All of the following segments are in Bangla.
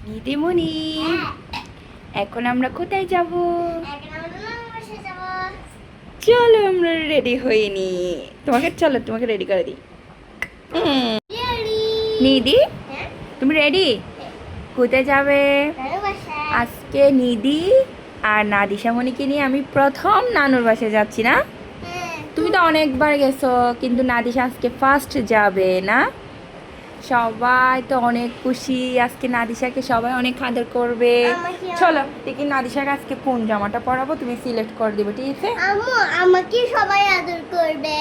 দিদিমণি এখন আমরা কোথায় যাব? চলো আমরা রেডি হইনি তোমাকে, চলো তোমাকে রেডি করে দিই। নিদি, তুমি রেডি কোথায় যাবে? আজকে নিদি আর নাদিসামণিকে নিয়ে আমি প্রথম নানুর বাসায় যাচ্ছি না? তুমি তো অনেকবার গেছো, কিন্তু নাদিসা আজকে ফার্স্ট যাবে না? সবাই তো অনেক খুশি। আজকে নাদিসাকে সবাই অনেক আদর করবে। চলো দেখি নাদিসাকে আজকে কোন জামাটা পরাবো তুমি সিলেক্ট করে দিবে ঠিক আছে? আমাকে সবাই আদর করবে।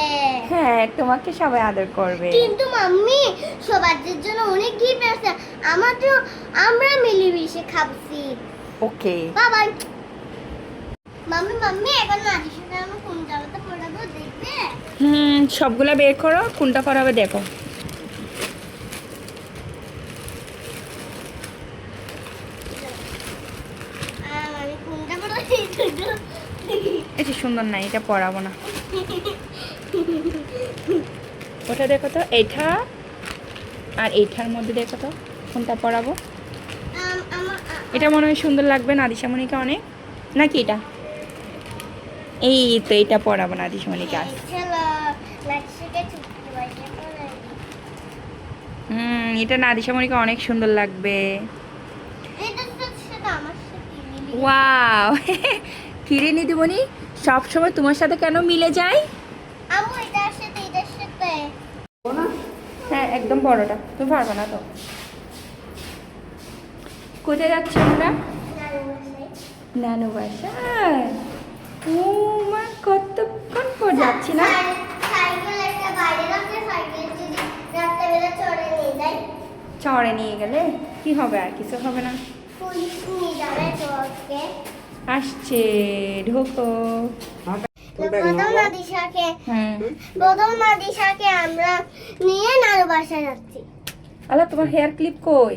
হ্যাঁ তোমাকে সবাই আদর করবে। কিন্তু মাম্মি সবার জন্য অনেক গিফট আছে। আমার তো আমরা মিলেমিশে খাবছি। ওকে বাবা মাম্মি মাম্মি এখন সাথে আমি কোন জামাটা পরাবো দেখবে? হুম সবগুলা বের করো কোনটা পরাবে দেখো আর আমি কোনটা পরাবো এটা সুন্দর না এটা পরাবো না। ওটা দেখো তো এইটা আর এইটার মধ্যে দেখো তো কোনটা পরাবো? এটা মনে হয় সুন্দর লাগবে নাদিসামণিকে অনেক। নাকি এটা? এই তো এটা পরাবো আজ বাইরে পরাই হুম এটা নাদিসামণিকে অনেক সুন্দর লাগবে। এটা ওয়াও। কিরে নিদিমণি সবসময় তোমার সাথে কেন মিলে যায় আম্মু এটার সাথে এটার সাথে হ্যাঁ একদম বড়টা। তুমি পারবে না তো। কোথায় যাচ্ছ আমরা নানু বাসায় ও মা কতক্ষণ পর যাচ্ছি না? চড়ে নিয়ে গেলে? কি হবে আর কিছু হবে না। পুলিশ নিয়ে যাবে তোকে আসছে ঢোকো। হ্যাঁ। আমরা নিয়ে নানু বাসায় যাচ্ছি। আল্লাহ তোমার হেয়ার ক্লিপ কই?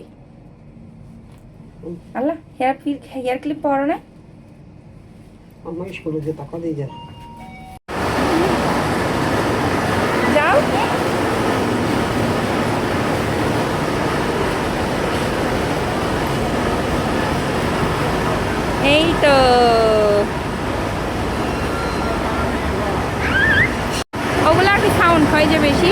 আল্লাহ হেয়ার ক্লিপ হেয়ার ক্লিপ পরো না। আমার স্কুলে যে টাকা দিয়ে যায় যাও এই তো ওগুলো আর কি সাউন্ড হয় যে বেশি.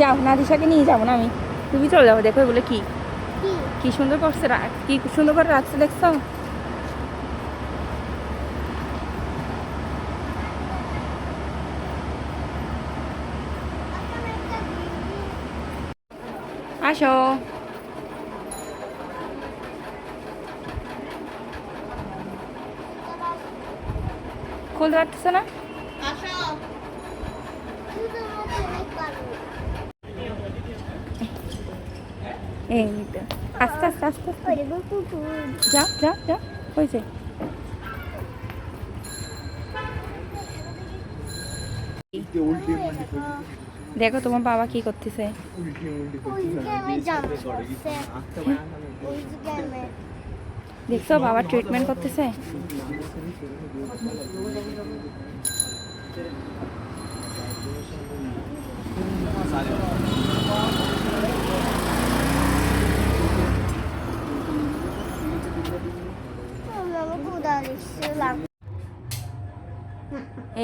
যাও নাদিসাকে নিয়ে যাব না আমি। তুমি চলে যাব দেখো এগুলো কি। কি? সুন্দর করছে কি সুন্দর করে রাখছে দেখছ? আসো খুলতে পারতেছো না। এই আস্তে আস্তে আস্তে আস্তে। যা যা যা হয়েছে। দেখো তোমার বাবা কি করতেছে। দেখছ বাবা ট্রিটমেন্ট করতেছে?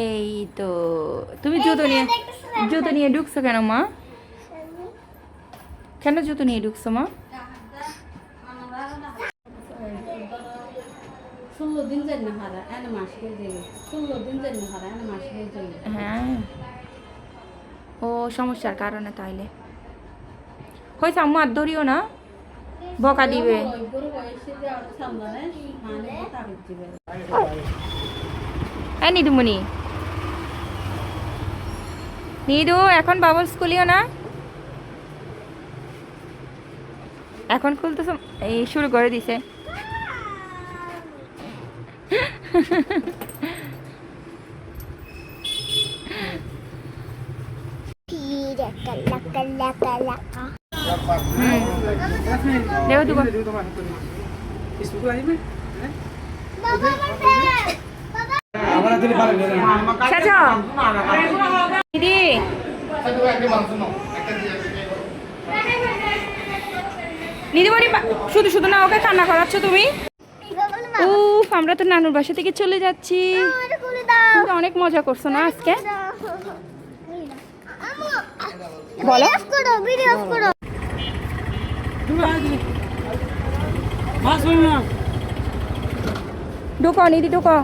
এই তো তুমি জুতো নিয়ে জুতো নিয়ে ঢুকছো কেন মা? কেন জুতো নিয়ে ঢুকছো মা? হ্যাঁ ও সমস্যার কারণে তাইলে। হয়েছে আম্মু আর ধরিও না। বকা দিবে। গরু বয়সে নিদু এখন বাবল স্কুলিও না? এখন খুলতেছ এই শুরু করে দিছে. দেখো দুগো বাবা আমার ব্যাগ বাবা সাজো দিদি। দিদিমণি শুধু শুধু না ওকে কান্না করাচ্ছ তুমি? উফ আমরা তো নানুর বাসা থেকে চলে যাচ্ছি। অনেক মজা করছ না আজকে? বলো। ঢুকো নিদি ঢুকো।